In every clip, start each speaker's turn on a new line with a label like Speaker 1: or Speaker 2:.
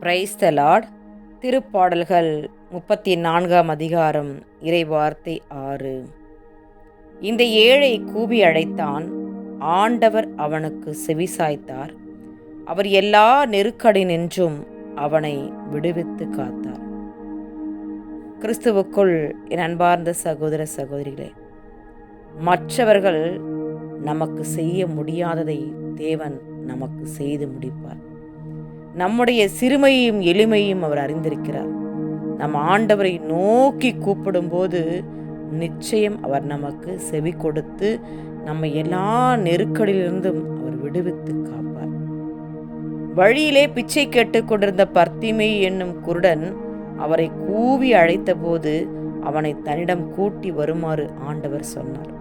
Speaker 1: Praise the Lord திருப்பாடல்கள் முப்பத்தி நான்காம் அதிகாரம் இறைவார்த்தை ஆறு. இந்த ஏழை கூவி அழைத்தான் ஆண்டவர் அவனுக்கு செவிசாய்த்தார். அவர் எல்லா நெருக்கடி நின்றும் அவனை விடுவித்து காத்தார். கிறிஸ்துவுக்குள் என் அன்பார்ந்த சகோதர சகோதரிகளே மற்றவர்கள் நமக்கு செய்ய முடியாததை தேவன் நமக்கு செய்து முடிப்பார். நம்முடைய சிறுமையையும் எளிமையும் அவர் அறிந்திருக்கிறார். நம் ஆண்டவரை நோக்கி கூப்பிடும்போது நிச்சயம் அவர் நமக்கு செவி கொடுத்து நம்ம எல்லா நெருக்கடியிலிருந்தும் அவர் விடுவித்து காப்பார். வழியிலே பிச்சை கேட்டுக்கொண்டிருந்த பர்த்திமை என்னும் குருடன் அவரை கூவி அழைத்தபோது அவனை தன்னிடம் கூட்டி வருமாறு ஆண்டவர் சொன்னார்.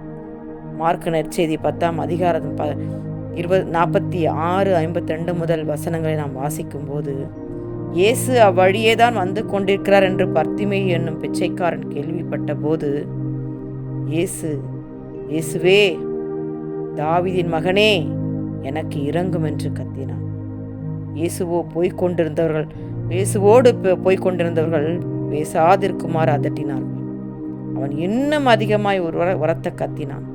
Speaker 1: மார்க்க நற்செய்தி பத்தாம் அதிகாரம் ப இருபது நாற்பத்தி ஆறு ஐம்பத்தி ரெண்டு முதல் வசனங்களை நாம் வாசிக்கும்போது இயேசு அவ்வழியே தான் வந்து கொண்டிருக்கிறார் என்று பர்த்திமை என்னும் பிச்சைக்காரன் கேள்விப்பட்ட போது இயேசு இயேசுவே தாவிதின் மகனே எனக்கு இறங்கும் என்று கத்தினான். இயேசுவோ போய்க் கொண்டிருந்தவர்கள் இயேசுவோடு போய்க் கொண்டிருந்தவர்கள் பேசாதிருக்குமாறு அதட்டினார்கள். அவன் இன்னும் அதிகமாய் ஒரு உரத்த கத்தினான்.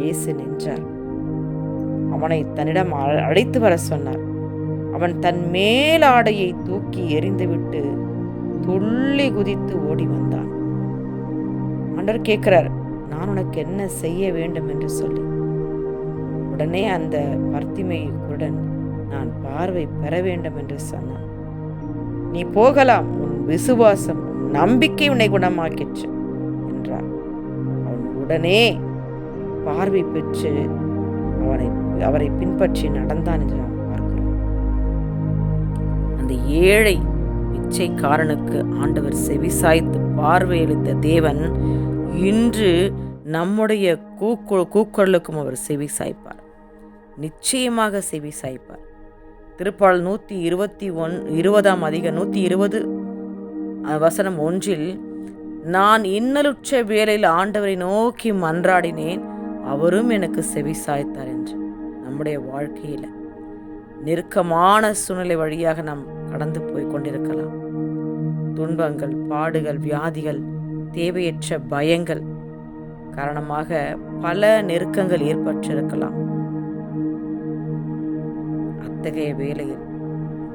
Speaker 1: இயேசு நின்றார். அவனை தன்னிடம் அழைத்து வர சொன்னார். அவன் தன் மேலாடையை தூக்கி எறிந்துவிட்டு துள்ளி குதித்து ஓடி வந்தான். ஆண்டவர் கேட்கிறார் நான் உனக்கு என்ன செய்ய வேண்டும்? என்று சொல்லி. உடனே அந்த பர்த்திமையுடன் நான் பார்வை பெற வேண்டும் என்று சொன்னான். நீ போகலாம் உன் விசுவாசம் நம்பிக்கை உன்னை குணமாக்கிற்று என்றார். அவன் உடனே பார்வை பெற்று அவனை அவரை பின்பற்றி நடந்தான் என்று நாம் பார்க்கிறோம். அந்த ஏழை பிச்சைக்காரனுக்கு ஆண்டவர் செவிசாய்த்து பார்வையளித்த தேவன் இன்று நம்முடைய கூக்கு கூக்குரலுக்கும் அவர் செவி சாய்ப்பார். நிச்சயமாக செவி சாய்ப்பார். திருப்பால் நூற்றி இருபத்தி ஒன் இருபதாம் அதிக நூற்றி இருபது வசனம் ஒன்றில் நான் இன்னலுற்ற வேளையில் ஆண்டவரை நோக்கி மன்றாடினேன். அவரும் எனக்கு செவி சாய்த்தார் என்று நம்முடைய வாழ்க்கையில் நெருக்கமான சூழ்நிலை வழியாக நாம் கடந்து போய் கொண்டிருக்கலாம். துன்பங்கள் பாடுகள் வியாதிகள் தேவையற்ற பயங்கள் காரணமாக பல நெருக்கங்கள் ஏற்பட்டிருக்கலாம். அத்தகைய வேளையில்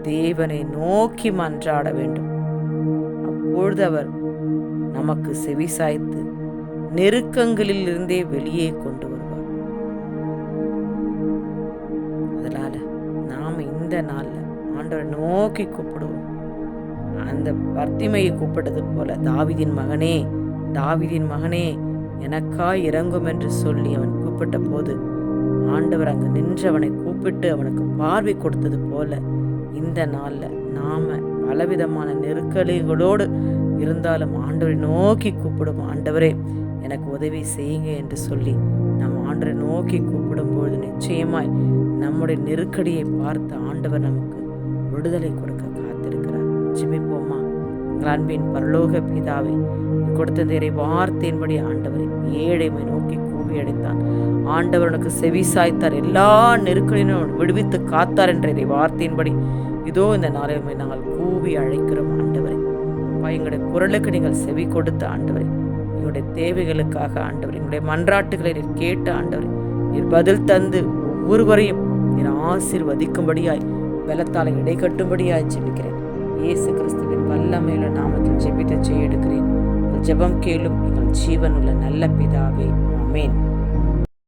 Speaker 1: தேவனை நோக்கி மன்றாட வேண்டும். அப்பொழுது அவர் நமக்கு செவி சாய்த்து நெருக்கங்களில் இருந்தே வெளியே கொண்டு வருவார். அதனால நாம இந்த நாள்ல ஆண்டவரை நோக்கி கூப்பிடுவோம். அந்த பர்த்திமையை கூப்பிட்டது போல தாவிதின் மகனே தாவிதின் மகனே எனக்காய் இறங்கும் என்று சொல்லி அவன் கூப்பிட்ட போது ஆண்டவர் அங்கு நின்று அவனை கூப்பிட்டு அவனுக்கு பார்வை கொடுத்தது போல இந்த நாளில் நாம பலவிதமான நெருக்கடிகளோடு இருந்தாலும் ஆண்டவரை நோக்கி கூப்பிடும் ஆண்டவரே எனக்கு உதவி செய்யுங்க என்று சொல்லி நம் ஆண்டரை நோக்கி கூப்பிடும்பொழுது நிச்சயமாய் நம்முடைய நெருக்கடியை பார்த்து ஆண்டவர் நமக்கு விடுதலை கொடுக்க காத்திருக்கிறார். ஜிமிப்போமா அன்பின் பரலோக பிதாவை கொடுத்த இறை வார்த்தையின்படி ஆண்டவரை ஏழைமை நோக்கி கூவி அடைத்தான். ஆண்டவனுக்கு செவி சாய்த்தார் எல்லா நெருக்கடியும் விடுவித்து காத்தார் என்ற இறை வார்த்தையின்படி. இதோ இந்த நாளை நாங்கள் கூவி அழைக்கிறோம் ஆண்டவரை. அப்பா எங்களுடைய குரலுக்கு நீங்கள் செவி கொடுத்த ஆண்டவரை. எங்களுடைய தேவைகளுக்காக ஆண்டவர் எங்களுடைய மன்றாட்டுகளை நீர் கேட்ட ஆண்டவர். நீர் பதில் தந்து ஒவ்வொருவரையும் நீர் ஆசிர்வதிக்கும்படியாய் பலத்தால் இடை கட்டும்படியாய் ஜெபிக்கிறேன். இயேசு கிறிஸ்துவின் வல்லமையில நாமத்தில் ஜெபித்த செய்ய எடுக்கிறேன் ஜெபம் கேளும் எங்கள் ஜீவனுள்ள நல்ல பிதாவே. அமேன்